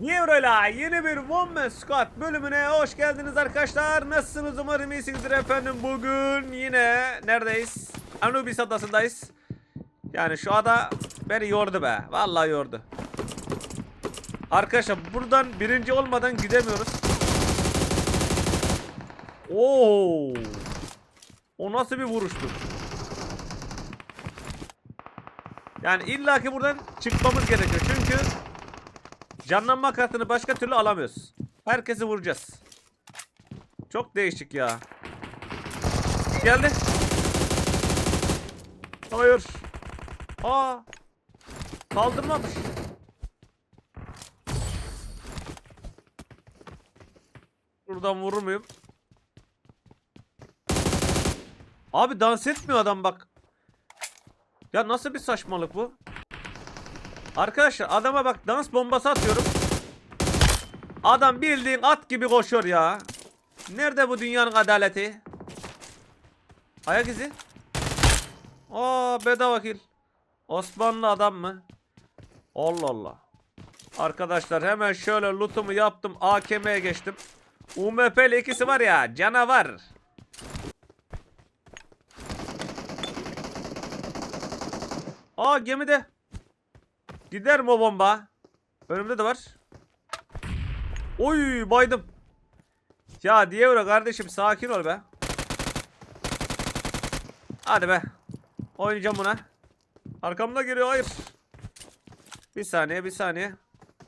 Neuro'yla yeni bir One Man Squad bölümüne hoş geldiniz arkadaşlar. Nasılsınız umarım iyisinizdir efendim. Bugün yine neredeyiz? Anubis adasındayız. Yani şu ada beni yordu be. Vallahi yordu. Arkadaşlar buradan birinci olmadan gidemiyoruz. Oo! O nasıl bir vuruştu? Yani illaki buradan çıkmamız gerekiyor. Canlanma kartını başka türlü alamıyoruz. Herkesi vuracağız. Çok değişik ya. Geldi. Hayır. Aa. Kaldırmamış. Buradan vurur muyum? Abi dans etmiyor adam bak. Ya nasıl bir saçmalık bu? Arkadaşlar adama bak dans bombası atıyorum. Adam bildiğin at gibi koşuyor ya. Nerede bu dünyanın adaleti? Ayak izi. Aa bedava kill. Osmanlı adam mı? Allah Allah. Arkadaşlar hemen şöyle lootumu yaptım. AKM'ye geçtim. UMP'li ikisi var ya canavar. Aa gemide. Gider mi o bomba? Önümde de var. Oy baydım. Ya Dievro kardeşim sakin ol be. Hadi be. Oynayacağım buna. Arkamda geliyor hayır. Bir saniye bir saniye.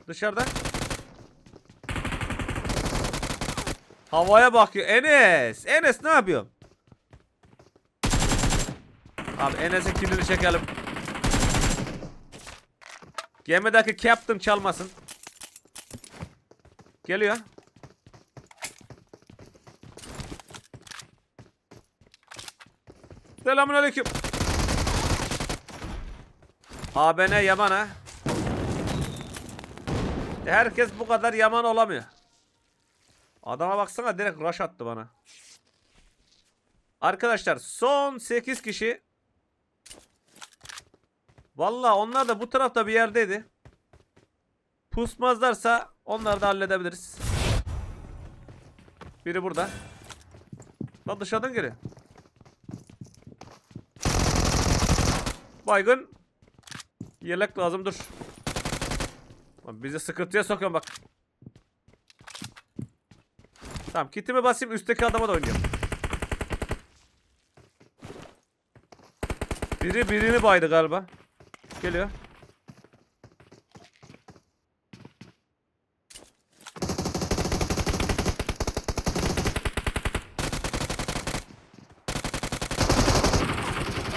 Dışarıda. Havaya bakıyor. Enes. Enes ne yapıyorsun? Abi Enes'in kilini çekelim. Gemideki captain çalmasın. Geliyor. Selamünaleyküm. ABN Yaman ha. Herkes bu kadar yaman olamıyor. Adama baksana direkt rush attı bana. Arkadaşlar son 8 kişi. Vallahi onlar da bu tarafta bir yerdeydi. Pusmazlarsa onları da halledebiliriz. Biri burada. Lan dışarıdan geliyor. Baygın. Yelek lazım dur. Bizi sıkıntıya sokuyorsun bak. Tamam kitimi basayım üstteki adama da oynayalım. Biri birini baydı galiba. Geliyor.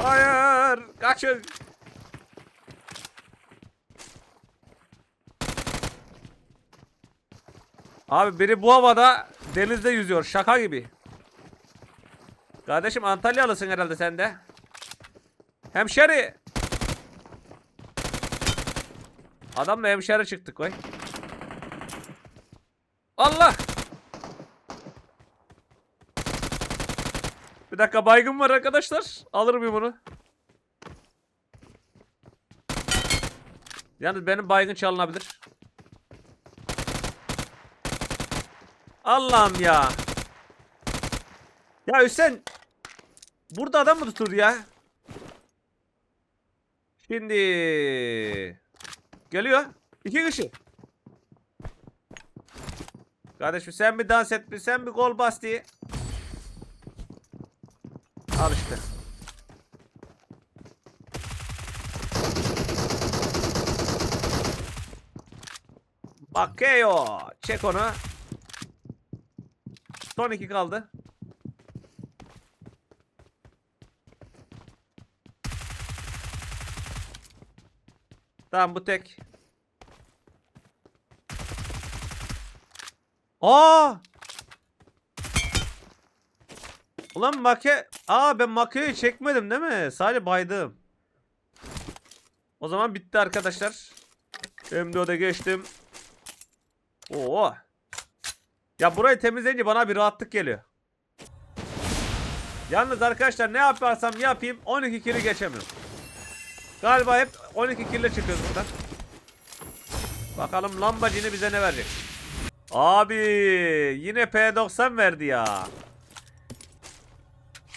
Hayır, kaçın. Abi biri bu havada denizde yüzüyor. Şaka gibi. Kardeşim Antalyalısın herhalde sen de. Hemşeri. Adamla hemşeri çıktık koy. Allah. Bir dakika baygın var arkadaşlar. Alır mıyım bunu? Yalnız benim baygın çalınabilir. Allah'ım ya. Ya Hüseyin. Burada adam mı tutur ya? Şimdi. Geliyor. İki kişi. Kardeşim sen bir dans et sen bir gol bas diye. Al işte. Bakeo. Çek onu. Son iki kaldı. Tamam bu tek. Aa! Ulan make... Aa ben makeyi çekmedim değil mi? Sadece baydım. O zaman bitti arkadaşlar. M4'e geçtim. Oo. Ya burayı temizleyince bana bir rahatlık geliyor. Yalnız arkadaşlar ne yaparsam yapayım 12 kili geçemiyorum. Galiba hep 12 kille çıkıyoruz buradan. Bakalım lambacını bize ne verecek? Abi yine P90 verdi ya.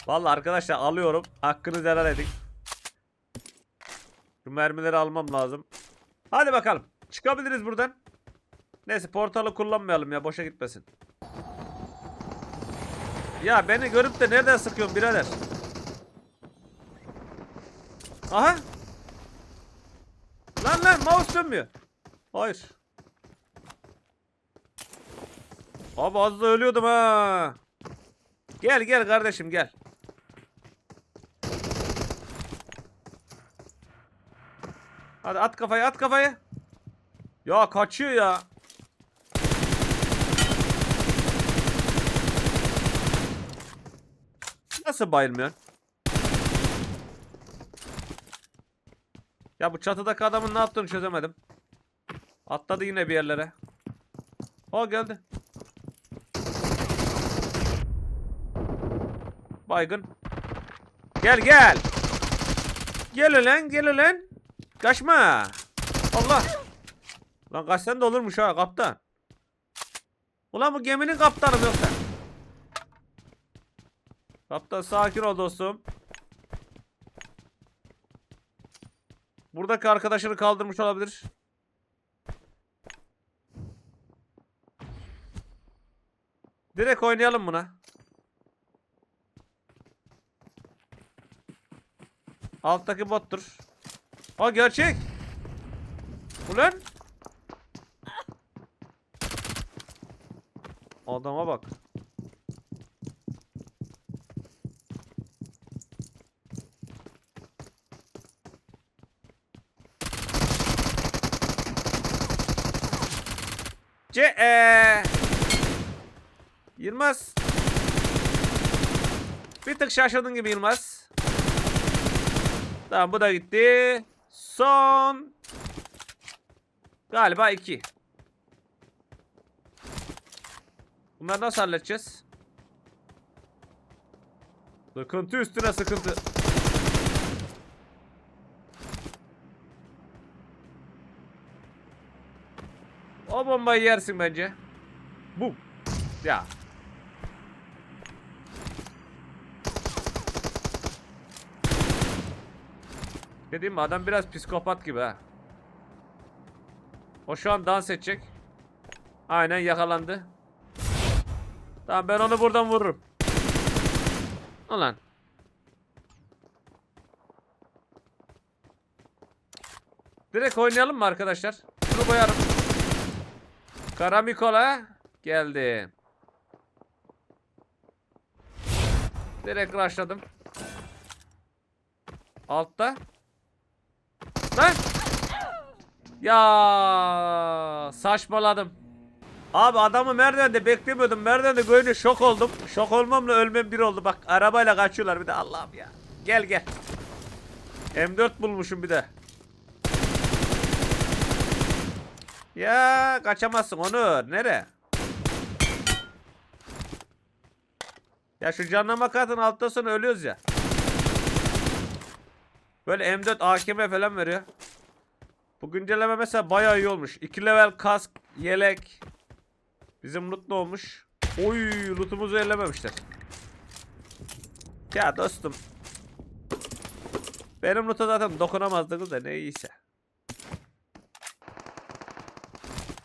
Vallahi arkadaşlar alıyorum. Hakkınızı helal edin. Şu mermileri almam lazım. Hadi bakalım. Çıkabiliriz buradan. Neyse portalı kullanmayalım ya boşa gitmesin. Ya beni görüp de nereden sıkıyorsun birader? Aha. Mouse dönmüyor. Hayır. Abi az da ölüyordum ha. Gel gel kardeşim gel. Hadi at kafayı at kafayı. Ya kaçıyor ya. Nasıl bayılmıyorsun? Ya bu çatıdaki adamın ne yaptığını çözemedim. Atladı yine bir yerlere. O geldi. Baygın. Gel gel. Gel ulan gel ulan. Kaçma. Allah. Lan kaçsan da olurmuş ha kaptan. Ulan bu geminin kaptanı mı yoksa? Kaptan sakin ol dostum. Buradaki arkadaşını kaldırmış olabilir. Direkt oynayalım buna. Alttaki bottur. O gerçek. Ulan. Adama bak. C e. Yılmaz. Bir tık şaşırdın gibi Yılmaz. Tamam bu da gitti. Son. Galiba iki. Bunları nasıl halledeceğiz? Sıkıntı üstüne sıkıntı. O bombayı yersin bence. Bu. Ya. Dediğim adam biraz psikopat gibi ha. O şu an dans edecek. Aynen yakalandı. Tamam ben onu buradan vururum. Ulan. Direkt oynayalım mı arkadaşlar? Şunu koyarım. Karamikola geldi. Direkt rushladım. Altta. Lan. Ya saçmaladım. Abi adamı merdivende beklemiyordum. Merdivende görünce şok oldum. Şok olmamla ölmem bir oldu. Bak arabayla kaçıyorlar bir de Allah'ım ya. Gel gel. M4 bulmuşum bir de. Ya kaçamazsın Onur. Nere? Ya şu canlama katın altta sonra ölüyoruz ya. Böyle M4 AKM falan veriyor. Bu güncelleme mesela bayağı iyi olmuş. 2 level kask, yelek. Bizim loot ne olmuş? Oy lootumuzu ellememişler. Ya dostum. Benim loot'a zaten dokunamazdınız da ne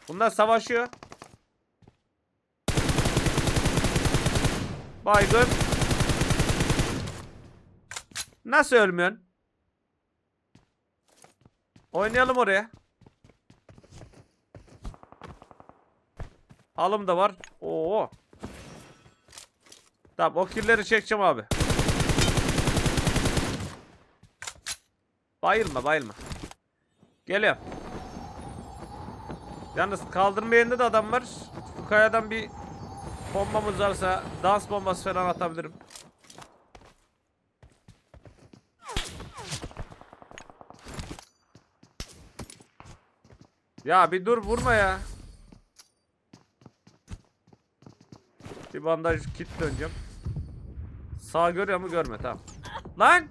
Bunlar savaşıyor. Baygın. Nasıl ölmüyorsun? Oynayalım oraya. Alım da var. Oo. Tamam o killeri çekeceğim abi. Bayılma bayılma. Geliyorum. Yalnız kaldırma yerinde de adam var. Şu kayadan bir bombamız varsa dans bombası falan atabilirim. Ya bir dur vurma ya. Bir bandaj kit döneceğim. Sağ görüyor mu görme tamam. Lan!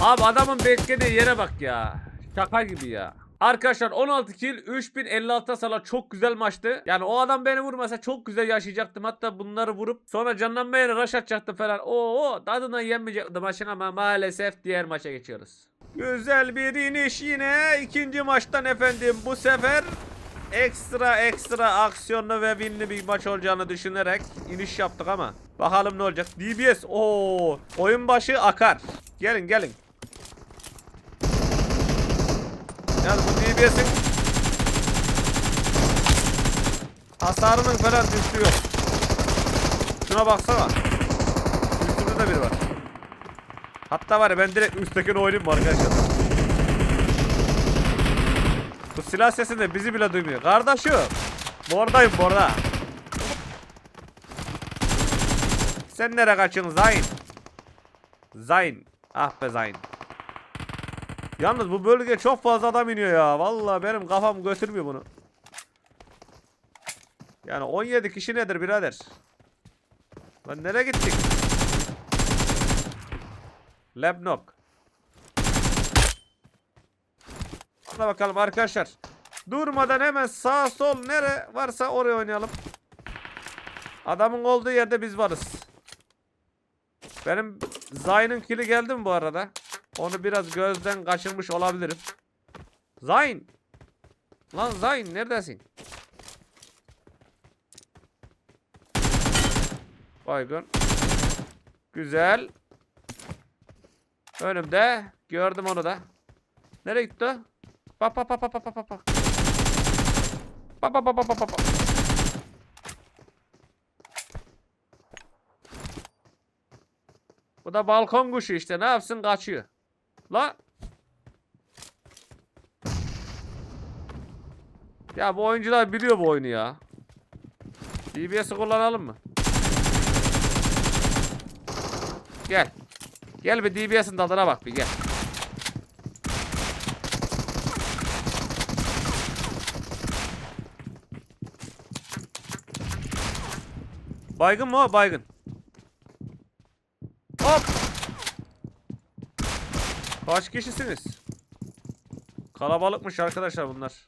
Abi adamın beklediği yere bak ya. Şaka gibi ya. Arkadaşlar 16 kill 3056 hasarla çok güzel maçtı. Yani o adam beni vurmasa çok güzel yaşayacaktım. Hatta bunları vurup sonra canlanmaya rush atacaktım falan. Oo tadından yenmeyecekti maçın ama maalesef diğer maça geçiyoruz. Güzel bir iniş yine ikinci maçtan efendim. Bu sefer ekstra ekstra aksiyonlu ve winli bir maç olacağını düşünerek iniş yaptık ama bakalım ne olacak. DBS o oyun başı akar. Gelin gelin. Yani bu DBS'in hasarının falan düştüğü yok. Şuna baksana. Üstünde de biri var. Hatta var ya ben direkt üsttekini oynayayım mı arkadaşlar? Bu silah sesinde bizi bile duymuyor. Kardeşim. Bordayım borda. Sen nereye kaçıyorsun Zayn? Zayn. Ah be Zayn. Yalnız bu bölgeye çok fazla adam iniyor ya. Vallahi benim kafam götürmüyor bunu. Yani 17 kişi nedir birader? Lan nereye gittik? Lebnok. Hadi bakalım arkadaşlar. Durmadan hemen sağ sol nere varsa oraya oynayalım. Adamın olduğu yerde biz varız. Benim Zayn'ın kili geldi mi bu arada? Onu biraz gözden kaçırmış olabilirim. Zayn. Lan Zayn neredesin? Baygın. Güzel. Önümde. Gördüm onu da. Nereye gitti? Bak bak bak bak bak bak bak. Bak bak bak bak bak bak. Bu da balkon kuşu işte. Ne yapsın kaçıyor. La. Ya bu oyuncular biliyor bu oyunu ya. DBS'i kullanalım mı? Gel. Gel bir DBS'in tadına bak bir gel. Baygın mı o? Baygın. Hop. Kaç kişisiniz? Kalabalıkmış arkadaşlar bunlar.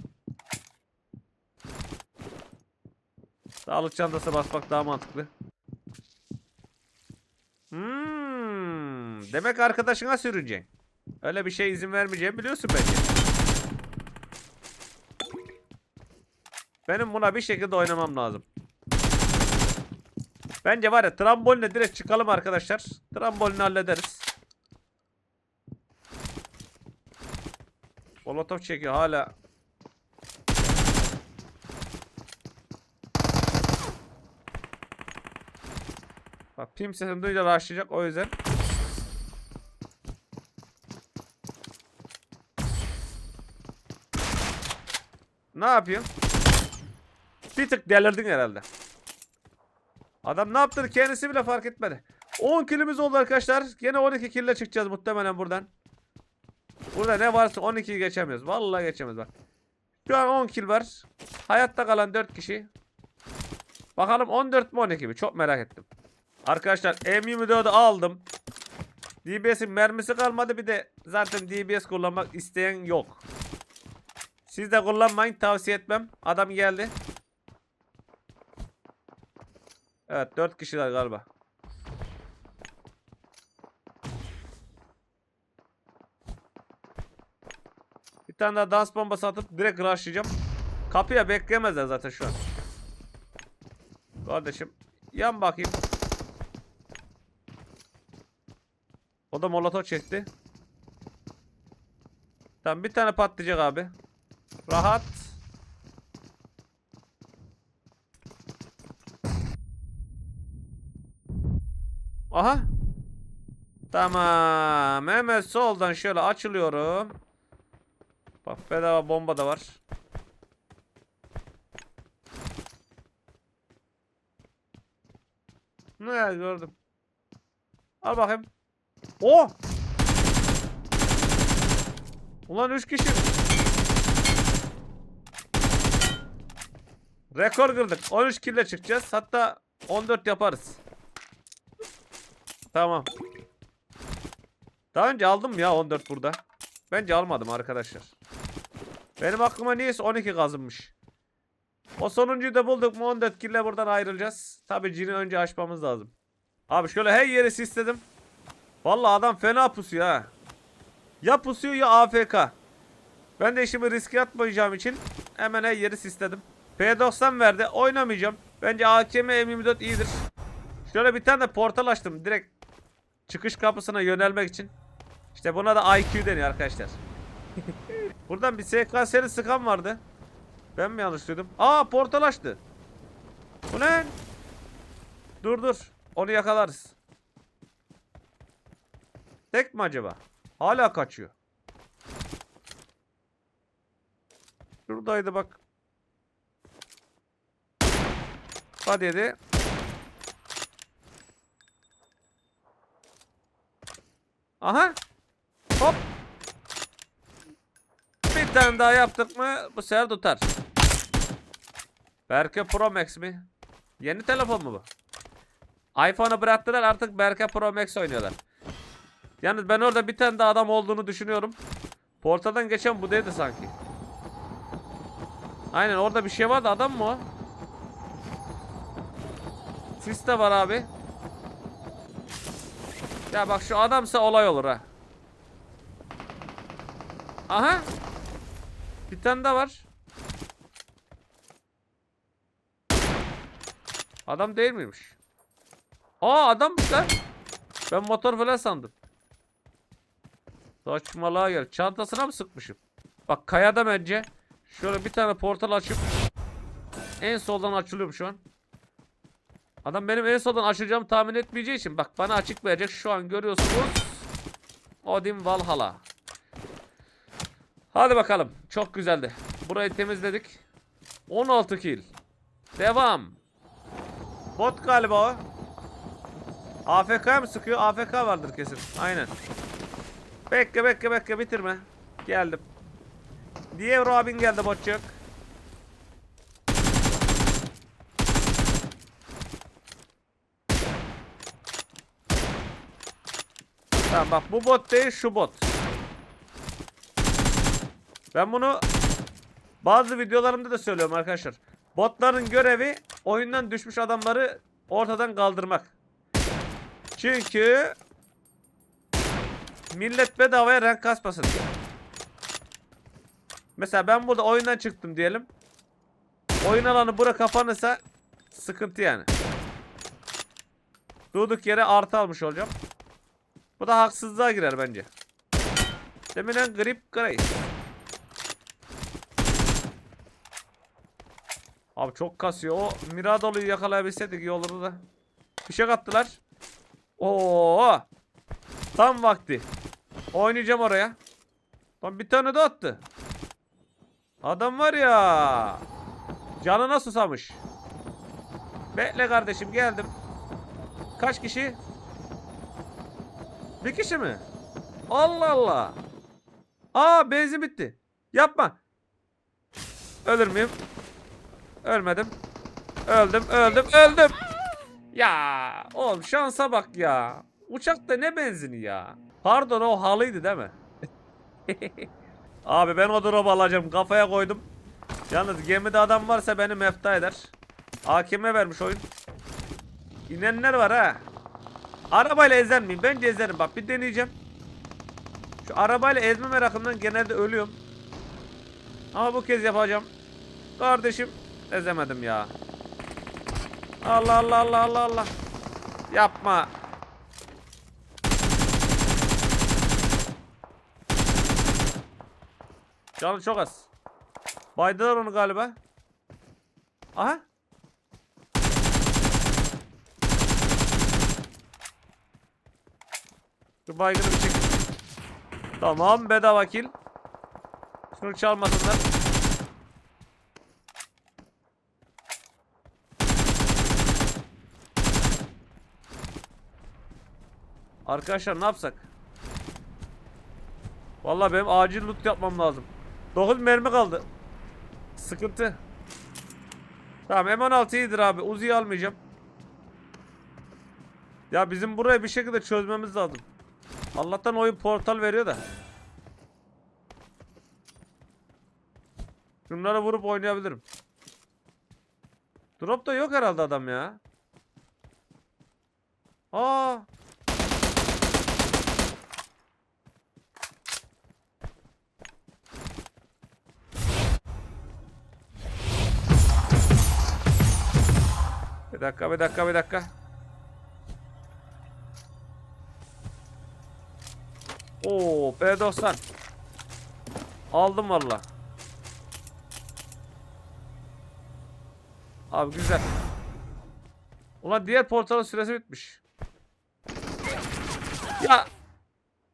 Sağlık çantası basmak daha mantıklı. Hmm, demek arkadaşına sürüneceksin. Öyle bir şey izin vermeyeceğim biliyorsun bence. Benim buna bir şekilde oynamam lazım. Bence var ya trambolinle direkt çıkalım arkadaşlar. Trambolini hallederiz. Molotov çekiyor hala. Bak pim sesini duyunca başlayacak o yüzden. Ne yapıyorsun? Bir tık delirdin herhalde. Adam ne yaptığını kendisi bile fark etmedi. 10 kilimiz oldu arkadaşlar. Yine 12 kille çıkacağız muhtemelen buradan. Burada ne varsa 12'yi geçemiyoruz. Vallahi geçemiyoruz bak. Şu an 10 kill var. Hayatta kalan 4 kişi. Bakalım 14 mi 12 mi? Çok merak ettim. Arkadaşlar M24'ü aldım. DBS'in mermisi kalmadı. Bir de zaten DBS kullanmak isteyen yok. Siz de kullanmayın. Tavsiye etmem. Adam geldi. Evet 4 kişiler galiba. Tane daha dans bombası atıp direkt rushlayacağım. Kapıya bekleyemezler zaten şu an. Kardeşim yan bakayım. O da molotov çekti. Tamam bir tane patlayacak abi. Rahat. Aha. Tamam. Hemen soldan şöyle açılıyorum. Bak bedava bomba da var. Ne gördüm. Al bakayım. O! Ulan 3 kişi. Rekor kırdık. 13 kille çıkacağız. Hatta 14 yaparız. Tamam. Daha önce aldım ya 14 burada. Bence almadım arkadaşlar. Benim aklıma niyeyse 12 kazınmış. O sonuncuyu da bulduk mu 14 kille buradan ayrılacağız. Tabi cini önce açmamız lazım. Abi şöyle her yeri istedim. Vallahi adam fena pusuyor ha. Ya pusuyor ya AFK. Ben de işimi riske atmayacağım için hemen her yeri istedim. P90 verdi. Oynamayacağım. Bence AKM M24 iyidir. Şöyle bir tane de portal açtım. Direkt çıkış kapısına yönelmek için. İşte buna da IQ deniyor arkadaşlar. Buradan bir SKS'li sıkan vardı. Ben mi yanlış duydum? Aa portal açtı. Bu ne? Dur dur. Onu yakalarız. Tek mi acaba? Hala kaçıyor. Şuradaydı bak. Hadi yedi. Aha. Hop. Tane daha yaptık mı bu sefer tutar. Berke Pro Max mi? Yeni telefon mu bu? iPhone'u bıraktılar artık Berke Pro Max oynuyorlar. Yalnız ben orada bir tane daha adam olduğunu düşünüyorum. Portadan geçen bu değildi sanki. Aynen orada bir şey vardı adam mı o? Sis de var abi. Ya bak şu adamsa olay olur ha. Aha. Bir tane daha var. Adam değil miymiş? Aa adammış lan. Ben motor falan sandım. Saçmalığa gel. Çantasına mı sıkmışım? Bak kayada bence. Şöyle bir tane portal açıp en soldan açılıyorum şu an. Adam benim en soldan açacağımı tahmin etmeyeceği için bak bana açık verecek şu an görüyorsunuz. Odin Valhalla. Hadi bakalım. Çok güzeldi. Burayı temizledik. 16 kill. Devam. Bot galiba o. AFK mı sıkıyor? AFK vardır kesin. Aynen. Bekle bekle bekle bitirme. Geldim. Dievro abin geldi botçuk. Tamam bak bu bot değil şu bot. Ben bunu bazı videolarımda da söylüyorum arkadaşlar. Botların görevi oyundan düşmüş adamları ortadan kaldırmak. Çünkü millet bedavaya rank kasmasın. Mesela ben burada oyundan çıktım diyelim. Oyun alanı bura kapanırsa sıkıntı yani. Durduk yere artı almış olacağım. Bu da haksızlığa girer bence. Deminen grip grace. Abi çok kasıyor. O Miradolu'yu yakalayabilseydik iyi olurdu da. Bir şey attılar. Oo! Tam vakti. Oynayacağım oraya. Lan bir tane de attı. Adam var ya. Canına susamış. Bekle kardeşim geldim. Kaç kişi? Bir kişi mi? Allah Allah. Aa benzin bitti. Yapma. Ölür müyüm? Ölmedim. Öldüm, öldüm, öldüm. Ya oğlum şansa bak ya. Uçakta ne benzini ya? Pardon o halıydı değil mi? Abi ben o drop alacağım. Kafaya koydum. Yalnız gemide adam varsa beni mefta eder. Hakime vermiş oyun. İnenler var ha. Arabayla ezer miyim? Bence ezerim. Bak bir deneyeceğim. Şu arabayla ezme merakımdan genelde ölüyorum. Ama bu kez yapacağım. Kardeşim ezemedim ya. Allah Allah Allah Allah Allah. Yapma. Canı çok az. Baydılar onu galiba. Aha. Şu baygını bir çek. Tamam bedava kill. Şunu çalmasınlar. Arkadaşlar ne yapsak? Vallahi benim acil loot yapmam lazım. 9 mermi kaldı. Sıkıntı. Tamam M16 iyidir abi. Uzi'yi almayacağım. Ya bizim burayı bir şekilde çözmemiz lazım. Allah'tan oyun portal veriyor da. Şunları vurup oynayabilirim. Drop da yok herhalde adam ya. Aa. Bir dakika, bir dakika, bir dakika. Oo, B90. Aldım valla. Abi güzel. Ulan diğer portalın süresi bitmiş. Ya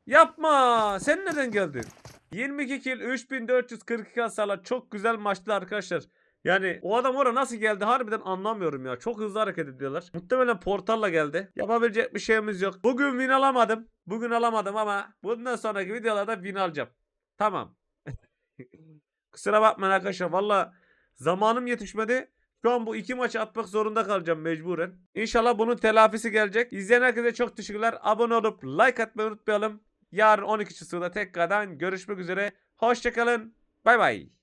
yapma. Sen neden geldin? 22 kill 3442 hasarla çok güzel maçtı arkadaşlar. Yani o adam oraya nasıl geldi harbiden anlamıyorum ya. Çok hızlı hareket ediyorlar. Muhtemelen portalla geldi. Yapabilecek bir şeyimiz yok. Bugün win alamadım. Bugün alamadım ama bundan sonraki videolarda win alacağım. Tamam. Kusura bakmayın arkadaşlar. Valla zamanım yetişmedi. Şu an bu iki maçı atmak zorunda kalacağım mecburen. İnşallah bunun telafisi gelecek. İzleyen herkese çok teşekkürler. Abone olup like atmayı unutmayalım. Yarın 12.00'da tekrardan görüşmek üzere. Hoşçakalın. Bay bay.